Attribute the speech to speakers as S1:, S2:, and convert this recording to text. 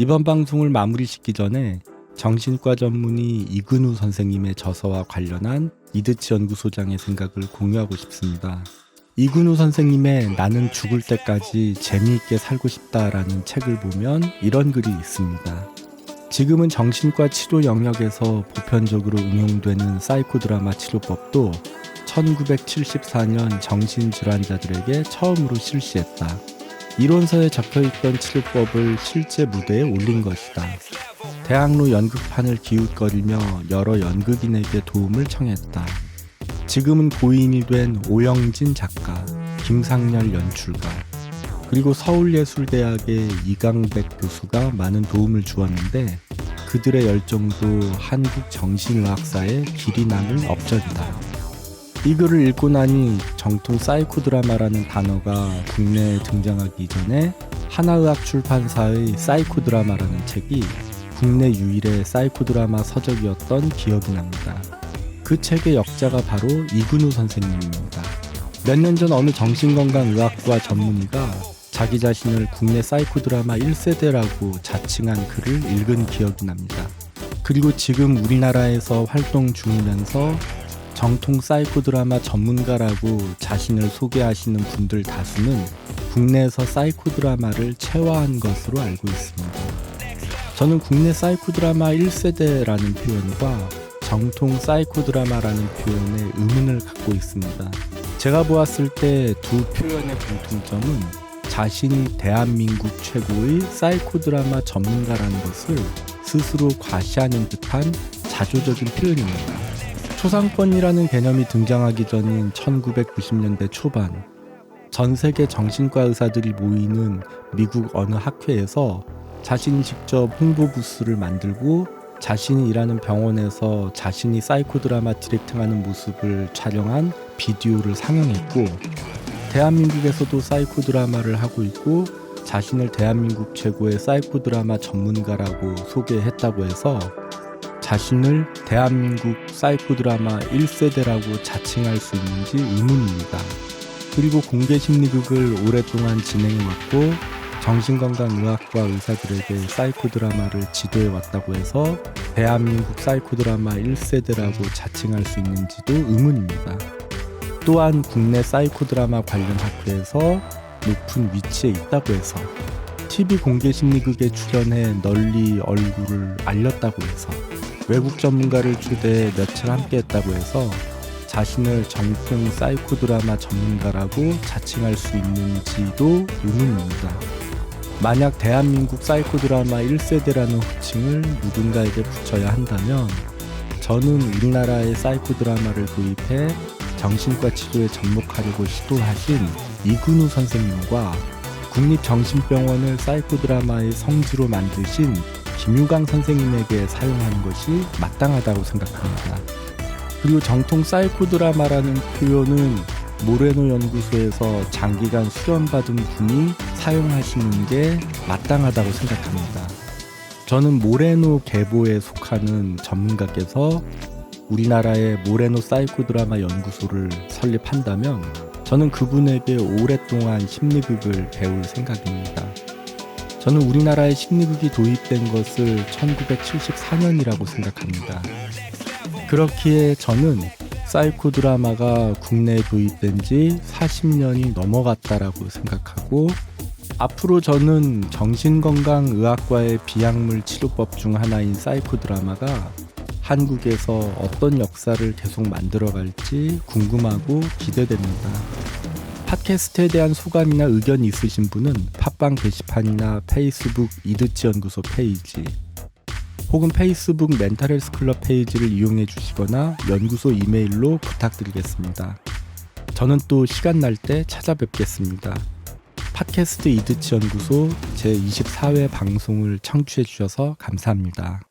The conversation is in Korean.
S1: 이번 방송을 마무리 짓기 전에 정신과 전문의 이근우 선생님의 저서와 관련한 이드치 연구소장의 생각을 공유하고 싶습니다. 이근우 선생님의 나는 죽을 때까지 재미있게 살고 싶다라는 책을 보면 이런 글이 있습니다. 지금은 정신과 치료 영역에서 보편적으로 응용되는 사이코드라마 치료법도 1974년 정신질환자들에게 처음으로 실시했다. 이론서에 적혀있던 치료법을 실제 무대에 올린 것이다. 대학로 연극판을 기웃거리며 여러 연극인에게 도움을 청했다. 지금은 고인이 된 오영진 작가, 김상렬 연출가, 그리고 서울예술대학의 이강백 교수가 많은 도움을 주었는데 그들의 열정도 한국 정신의학사의 길이 남은 업적이다. 이 글을 읽고 나니 정통 사이코 드라마라는 단어가 국내에 등장하기 이전에 하나의학 출판사의 사이코 드라마라는 책이 국내 유일의 사이코 드라마 서적이었던 기억이 납니다. 그 책의 역자가 바로 이근우 선생님입니다. 몇 년 전 어느 정신건강의학과 전문의가 자기 자신을 국내 사이코 드라마 1세대라고 자칭한 글을 읽은 기억이 납니다. 그리고 지금 우리나라에서 활동 중이면서 정통 사이코 드라마 전문가라고 자신을 소개하시는 분들 다수는 국내에서 사이코 드라마를 체화한 것으로 알고 있습니다. 저는 국내 사이코 드라마 1세대라는 표현과 정통 사이코 드라마라는 표현에 의문을 갖고 있습니다. 제가 보았을 때 두 표현의 공통점은 자신이 대한민국 최고의 사이코 드라마 전문가라는 것을 스스로 과시하는 듯한 자조적인 표현입니다. 초상권이라는 개념이 등장하기 전인 1990년대 초반, 전 세계 정신과 의사들이 모이는 미국 어느 학회에서 자신이 직접 홍보 부스를 만들고 자신이 일하는 병원에서 자신이 사이코 드라마 디렉팅하는 모습을 촬영한 비디오를 상영했고 대한민국에서도 사이코 드라마를 하고 있고 자신을 대한민국 최고의 사이코 드라마 전문가라고 소개했다고 해서 자신을 대한민국 사이코 드라마 1세대라고 자칭할 수 있는지 의문입니다. 그리고 공개 심리극을 오랫동안 진행해왔고 정신건강의학과 의사들에게 사이코 드라마를 지도해 왔다고 해서 대한민국 사이코 드라마 1세대라고 자칭할 수 있는지도 의문입니다. 또한 국내 사이코 드라마 관련 학회에서 높은 위치에 있다고 해서 TV 공개 심리극에 출연해 널리 얼굴을 알렸다고 해서 외국 전문가를 초대해 며칠 함께 했다고 해서 자신을 정통 사이코 드라마 전문가라고 자칭할 수 있는지도 의문입니다. 만약 대한민국 사이코 드라마 1세대라는 호칭을 누군가에게 붙여야 한다면 저는 우리나라의 사이코 드라마를 도입해 정신과 치료에 접목하려고 시도하신 이근우 선생님과 국립정신병원을 사이코 드라마의 성지로 만드신 김유강 선생님에게 사용하는 것이 마땅하다고 생각합니다. 그리고 정통 사이코 드라마라는 표현은 모레노 연구소에서 장기간 수련받은 분이 사용하시는 게 마땅하다고 생각합니다. 저는 모레노 계보에 속하는 전문가께서 우리나라의 모레노 사이코 드라마 연구소를 설립한다면 저는 그분에게 오랫동안 심리극을 배울 생각입니다. 저는 우리나라에 심리극이 도입된 것을 1974년이라고 생각합니다. 그렇기에 저는 사이코 드라마가 국내에 도입된 지 40년이 넘어갔다라고 생각하고 앞으로 저는 정신건강의학과의 비약물 치료법 중 하나인 사이코 드라마가 한국에서 어떤 역사를 계속 만들어갈지 궁금하고 기대됩니다. 팟캐스트에 대한 소감이나 의견이 있으신 분은 팟빵 게시판이나 페이스북 이드치 연구소 페이지 혹은 페이스북 멘탈 헬스 클럽 페이지를 이용해 주시거나 연구소 이메일로 부탁드리겠습니다. 저는 또 시간 날 때 찾아뵙겠습니다. 팟캐스트 이드치 연구소 제24회 방송을 청취해 주셔서 감사합니다.